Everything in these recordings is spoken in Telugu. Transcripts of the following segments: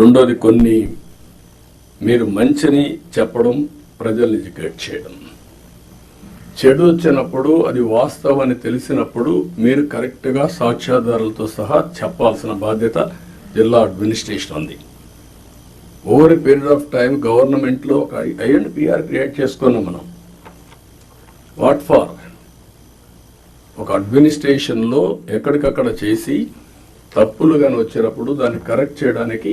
రెండోది కొన్ని మీరు మంచిని చెప్పడం ప్రజల్ని ఎడ్యుకేట్ చేయడం. చెడు వచ్చినప్పుడు అది వాస్తవం అని తెలిసినప్పుడు మీరు కరెక్ట్గా సాక్ష్యాధారాలతో సహా చెప్పాల్సిన బాధ్యత జిల్లా అడ్మినిస్ట్రేషన్ ఉంది. Over a period of time గవర్నమెంట్లో ఒక ఐఎన్పిఆర్ క్రియేట్ చేసుకున్నాం మనం. What for? ఒక అడ్మినిస్ట్రేషన్లో ఎక్కడికక్కడ చేసి తప్పులు కానీ వచ్చినప్పుడు దాన్ని కరెక్ట్ చేయడానికి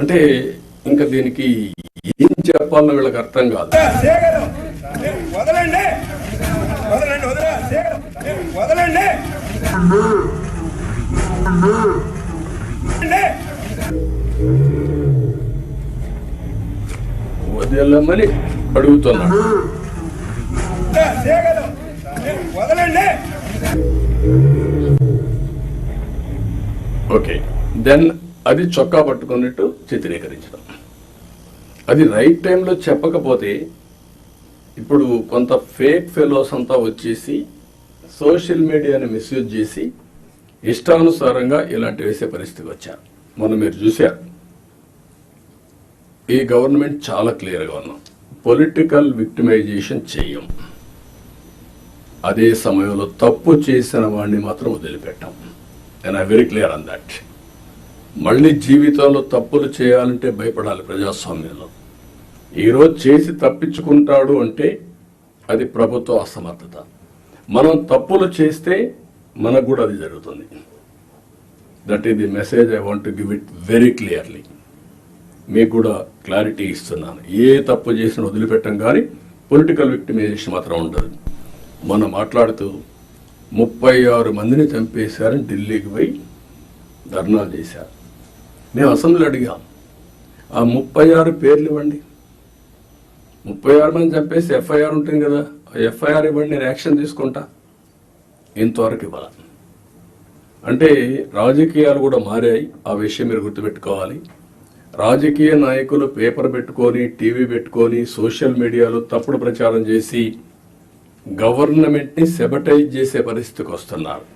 అంటే ఇంకా దీనికి ఏం చెప్పాలో వీళ్ళకి అర్థం కాదు. వదిలేమని అడుగుతున్నాడు ఓకే. దెన్ అది చొక్కా పట్టుకున్నట్టు చిత్రీకరించడం. అది రైట్ టైంలో చెప్పకపోతే ఇప్పుడు కొంత ఫేక్ ఫెలోస్ అంతా వచ్చేసి సోషల్ మీడియాని మిస్యూజ్ చేసి ఇష్టానుసారంగా ఇలాంటి వేసే పరిస్థితికి వచ్చారు. మొన్న మీరు చూశారు. ఈ గవర్నమెంట్ చాలా క్లియర్గా ఉన్నాం పొలిటికల్ విక్టిమైజేషన్ చెయ్యం అదే సమయంలో తప్పు చేసిన వాడిని మాత్రం వదిలిపెట్టాం. నేను I very clear on that మళ్ళీ జీవితంలో తప్పులు చేయాలంటే భయపడాలి ప్రజాస్వామ్యంలో. ఈరోజు చేసి తప్పించుకుంటాడు అంటే అది ప్రభుత్వ అసమర్థత. మనం తప్పులు చేస్తే మనకు కూడా అది జరుగుతుంది. దట్ ఈ the message I want give it very clearly మీకు కూడా క్లారిటీ ఇస్తున్నాను. ఏ తప్పు చేసినా వదిలిపెట్టం కానీ పొలిటికల్ విక్టిమైజేషన్ మాత్రం ఉండదు. మనం మాట్లాడుతూ ముప్పై ఆరు మందిని చంపేశారని ఢిల్లీకి పోయి ధర్నాలు చేశారు. మేము అసెంబ్లీ అడిగాం. ఆ ముప్పై ఆరు పేర్లు ఇవ్వండి. ముప్పై ఆరు మంది చంపేసి ఎఫ్ఐఆర్ ఉంటుంది కదా ఆ ఎఫ్ఐఆర్ ఇవ్వండి నేను యాక్షన్ తీసుకుంటా. ఇంతవరకు ఇవ్వాల. అంటే రాజకీయాలు కూడా మారాయి ఆ విషయం మీరు గుర్తుపెట్టుకోవాలి. రాజకీయ నాయకులు పేపర్ పెట్టుకొని టీవీ పెట్టుకొని సోషల్ మీడియాలో తప్పుడు ప్రచారం చేసి గవర్నమెంట్ని సెబటైజ్ చేసే పరిస్థితికి వస్తున్నారు.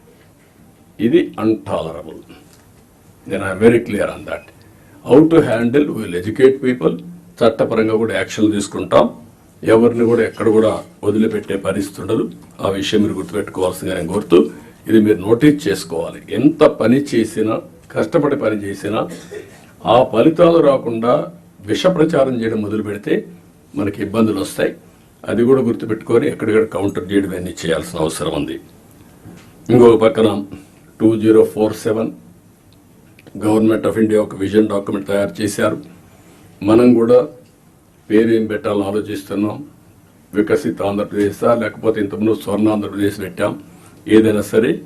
ఇది అన్టాలరబుల్. నేను I'm very clear on that how to handle will educate people చట్టపరంగా కూడా యాక్షన్ తీసుకుంటాం. ఎవరిని కూడా ఎక్కడ కూడా వదిలిపెట్టే పరిస్థితి ఉండదు. ఆ విషయం మీరు గుర్తుపెట్టుకోవాల్సిందిగా నేను కోరుతూ ఇది మీరు నోటీస్ చేసుకోవాలి. ఎంత పని చేసినా కష్టపడి పని చేసినా ఆ ఫలితాలు రాకుండా విష ప్రచారం చేయడం మొదలు పెడితే మనకి ఇబ్బందులు వస్తాయి. అది కూడా గుర్తుపెట్టుకొని ఎక్కడికక్కడ కౌంటర్ చేయడం అన్నీ చేయాల్సిన అవసరం ఉంది. ఇంకొక పక్కన two zero four seven government of India ఒక విజన్ డాక్యుమెంట్ తయారు చేశారు. మనం కూడా పేరేం పెట్టాలని ఆలోచిస్తున్నాం. వికసిత ఆంధ్రప్రదేశ్ లేకపోతే ఇంతకుముందు స్వర్ణ ఆంధ్రప్రదేశ్ పెట్టాం. ఏదైనా సరే